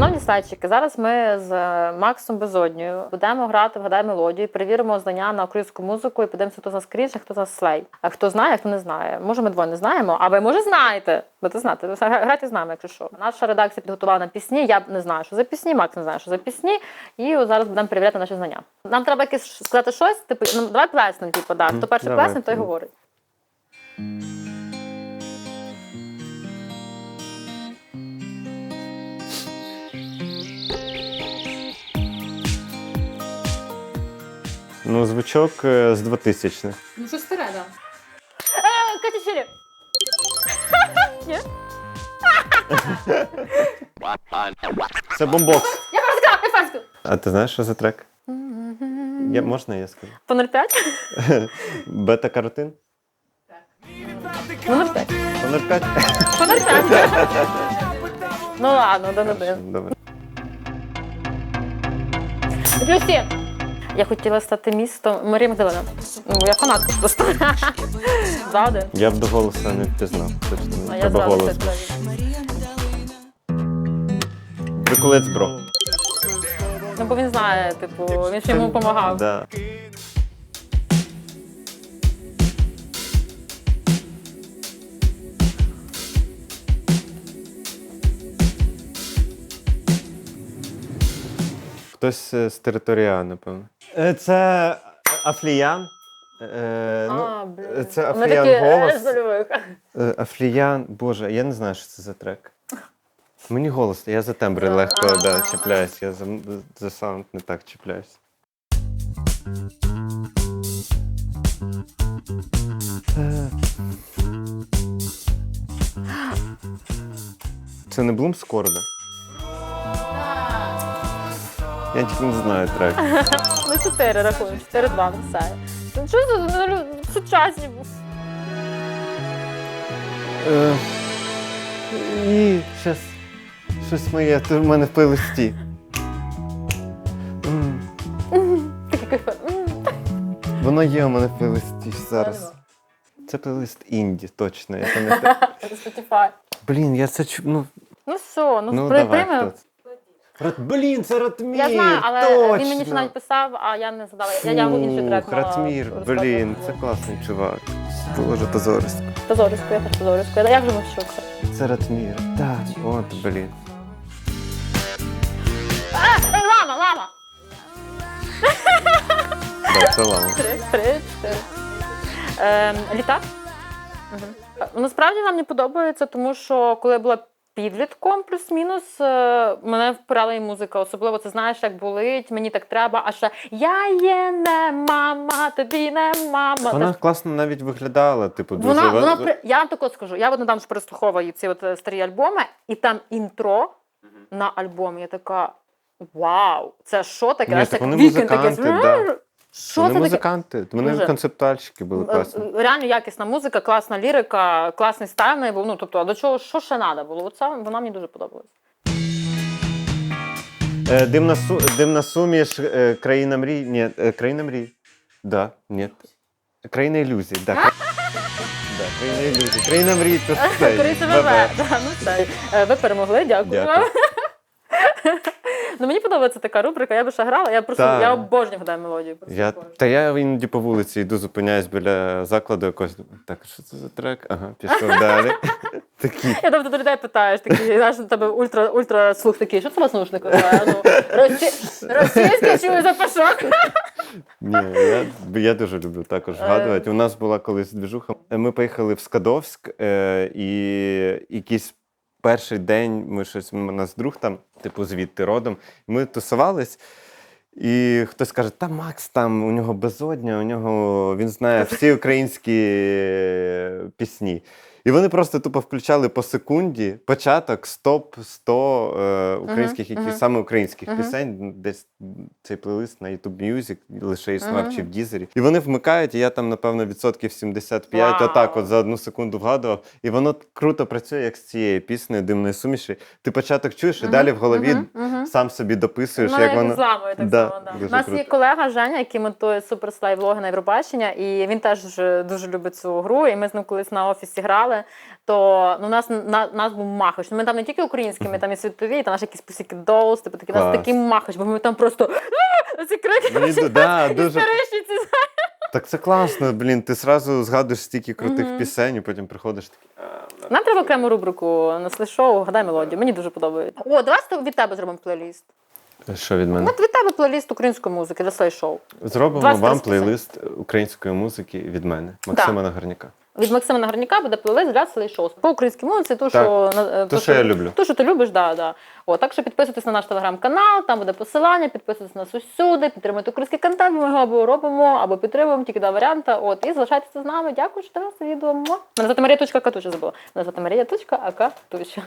Шановні слайдчики, зараз ми з е, Максом Безодньою будемо грати вгадай мелодію, перевіримо знання на українську музику і подивимося, хто з нас крінж, а хто з нас слей. А хто знає, а хто не знає. Може, ми двоє не знаємо, а ви може знаєте. Будете знати. Грайте з нами, якщо що. Наша редакція підготувала нам пісні. Я не знаю, що за пісні, Макс не знає, що за пісні. І от зараз будемо перевіряти наші знання. Нам треба якесь сказати щось, типу, ну давай плеснемо, типу, да. Хто перший давай. плесне, той говорить. Ну, звучок е, з 2000-х. Ну, що старе, да. Е, Катя Ширі. Ні? Це бомбокс. Я фарська, я фарська. А ти знаєш, що за трек? Я, можна я скажу? По 0,5? Бета-каротин? Ну, 0,5. По 0,5? По 0,5. Ну ладно, один один. Добре. Люсі. Я хотіла стати містом Марії Магдалина. Ну, я фанатка просто. Два. Я б до голосу не впізнав. А я Треба голос. це Приколець бро. Ну, бо він знає, типу, він ж йому допомагав. Да. Хтось е, з територіа, напевно. Е, Це Афліян. Е, ну, А, блін. це Вони Афліян такі, голос. «Е, нульових». Е, Афліян, боже, я не знаю, що це за трек. Мені голос, я за тембри А, легко а, да, а. чіпляюсь, я за, за саунд не так чіпляюсь. Е. Це не Блум Скорда? Я тільки не знаю трек. Ну, чотири рахуємо, чотири-два, ну все. Ну, Що це за ну, сучасні? Е, І щас щось моє, то в мене в плейлисті. М, Такі кайфи. М. Воно є у мене в плейлисті зараз. Це плейлист інді, точно. Я пам'ятаю. Spotify. Блін, я це чу. Ну, Ну все, ну, ну при- давай. приймемо. хто це? Рат... Блін, це Ратмір! Я знаю, але точно. він мені ще навіть писав, а я не задала. Я, я інший трек. Мала Ратмір, розказувати. блін, це класний чувак. Дуже позорисько. Позорисько, я теж позорисько. Я як же мовчу це? Це Ратмір. Так, от, блін. А, е, лама, лама! Да, це лава. Три, три, чотири. Ем, літак. Угу. Насправді нам не подобається, тому що коли я була підлітком, плюс-мінус, е, мене впирала і музика. Особливо це знаєш, як болить, мені так треба, а ще я є не мама, тобі не мама. Вона Та- класно навіть виглядала, типу, дуже. вона, вона, при- я вам тако скажу, я от недавно ж переслуховую ці от е, старі альбоми, і там інтро на альбомі. Я така. Вау! Це що таке? Ні, Знаєш, так вони такий. музиканти, да. Що вони це таке? музиканти, вони Дуже. концептуальщики були класні. Е, Реально якісна музика, класна лірика, класний стайл неї був. Ну тобто, а до чого що ще треба було? Оце вона мені дуже подобалась. Е, су... Димна суміш, е, країна мрій. Ні, е, країна мрій. Да, ні. Країна ілюзій, да. да. Країна ілюзій. Країна мрій, то все. Криси ВВ. Да, ну все. Е, Ви перемогли, дякую. Дякую. Ну мені подобається така рубрика, я би ще грала, я просто Так. я обожнюю гадаю мелодію. просто Я, обожнюю. та я іноді по вулиці йду, зупиняюсь біля закладу якогось. Так, що це за трек? Ага, пішов далі. Такі. Я тобто до людей питаєш, такі, знаєш, у тебе ультра, ультра слух такий, що це у вас наушник? А, Ну, росі... Російський чую запашок. Ні, я, я дуже люблю також Е. згадувати. У нас була колись двіжуха. Ми поїхали в Скадовськ, е, і якийсь перший день ми щось, у нас друг там, типу, звідти родом. Ми тусувались. І хтось каже, та Макс там, у нього безодня, у нього він знає всі українські е, пісні. І вони просто тупо включали по секунді початок, стоп, 100 е, українських, які саме українських пісень. Десь цей плейлист на YouTube Music лише існував чи в Дізері. І вони вмикають, і я там, напевно, відсотків 75 Вау. отак от за одну секунду вгадував. І воно круто працює, як з цією піснею димної суміші. Ти початок чуєш, і далі в голові сам собі дописуєш, Мене як воно. зламує так Да, само. Да. дуже У нас є круто. колега Женя, який монтує суперслайв влоги на Євробачення, і він теж дуже, дуже любить цю гру. І ми з ним колись на офісі грали. Виступали, то ну, у нас, на, нас був махач. Ну, Ми там не тільки українські, ми там і світові, там наші якісь пусіки Dolls, типу такі, у нас Клас. такий махач, бо ми там просто ці крики. Мені ду- да, дуже істеричні ці так це класно. Блін, ти зразу згадуєш стільки крутих Мгм. пісень, і потім приходиш такий. Нам треба окрему рубрику на слеш-шоу «Гадай мелодію. Мені дуже подобається. О, давай з тобою від тебе зробимо плейліст. Що від мене? От від тебе плейліст української музики для слеш-шоу. Зробимо 20 вам плейлист української музики від мене, Максима Нагорняка. Від Максима Нагорняка буде плейлист для слей-шоу. По українській це то, що, на- То, що я люблю. То, що ти любиш, да, да. О, так що підписуйтесь на наш телеграм-канал, там буде посилання, підписуйтесь на нас усюди, підтримуйте український контент, ми його або робимо, або підтримуємо, тільки два варіанти. От, і залишайтеся з нами. Дякую, що дивилися відео. Муа. Мене звати Марія Тучка Катуча забула. Мене звати Марія Тучка, Туча.